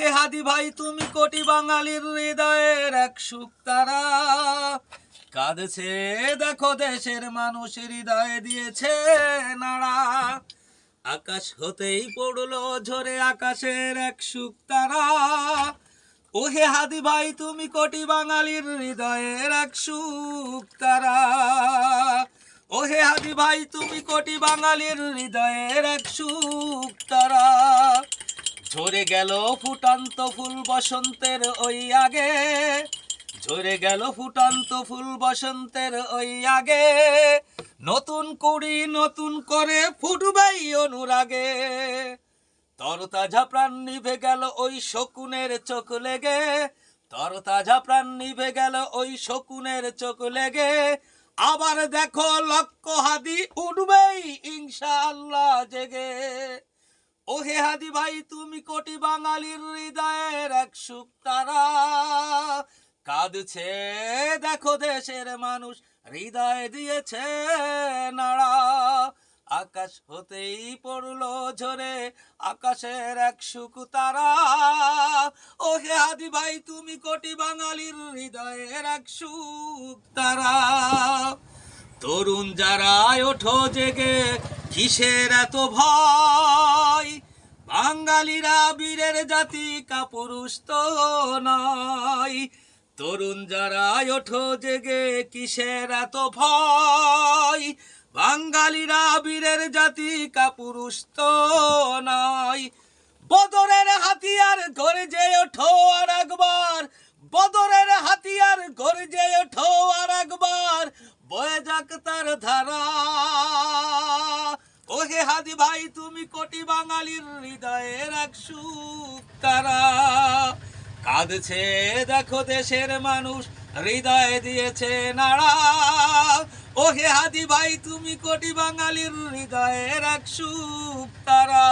ওহে হাদি ভাই, তুমি কোটি বাঙালির হৃদয়ের এক সুখ তারা। কাঁদছে, দেখো দেশের মানুষ হৃদয়ে দিয়েছে নাড়া। আকাশ হতেই পড়ল ঝরে আকাশের এক সুখ তারা। ওহে হাদি ভাই, তুমি কোটি বাঙালির হৃদয়ের এক সুখ তারা। ওহে হাদি ভাই, তুমি কোটি বাঙালির হৃদয়ের এক সুখ তারা। ঝরে গেল ফুটান্ত ফুল বসন্তের ওই আগে। ঝরে গেল ফুটান্ত ফুল বসন্তের ওই আগে। নতুন কুড়ি নতুন করে ফুটবেই অনুরাগে। তরতাজা প্রাণ নিভে গেল ওই শকুনের চোখ লেগে। তরতাজা প্রাণ নিভে গেল ওই শকুনের চোখ লেগে। আবার দেখো লক্ষ্য হাদি, উঠবেই ইনশাআল্লাহ জেগে। ওহে হাদি ভাই, তুমি কোটি বাঙালির হৃদয়ের এক সুখ তারা। কাঁদছে, দেখো দেশের মানুষ, হৃদয় দিয়েছে নাড়া। আকাশ হতেই পড়ল ঝরে, আকাশের এক সুখ তারা। ওহে হাদি ভাই, তুমি কোটি বাঙালির হৃদয়ের এক সুখ তারা। তরুণ যারা ওঠো জেগে কিসের এত ভয়? বাঙালিরা বীরের জাতি, কাপুরুষ তো নয়। তরুণ যারা ওঠো জেগে, কিসের এত ভয়? বাঙালিরা বীরের জাতি, কাপুরুষ তো নয়। বদরের হাতিয়ার ঘরে যে ওঠো আর একবার। বদরের হাতিয়ার ঘরে যে ওঠো আর একবার। বয়ে যাক তার ধারা ওহে হাদি ভাই, তুমি কোটি বাঙালির হৃদয়ের এক সুখ তারা কাঁদছে, দেখো দেশের মানুষ, হৃদয় দিয়েছে নাড়া। ও হে হাদি ভাই, তুমি কোটি বাঙালির হৃদয়ের এক সুখ তারা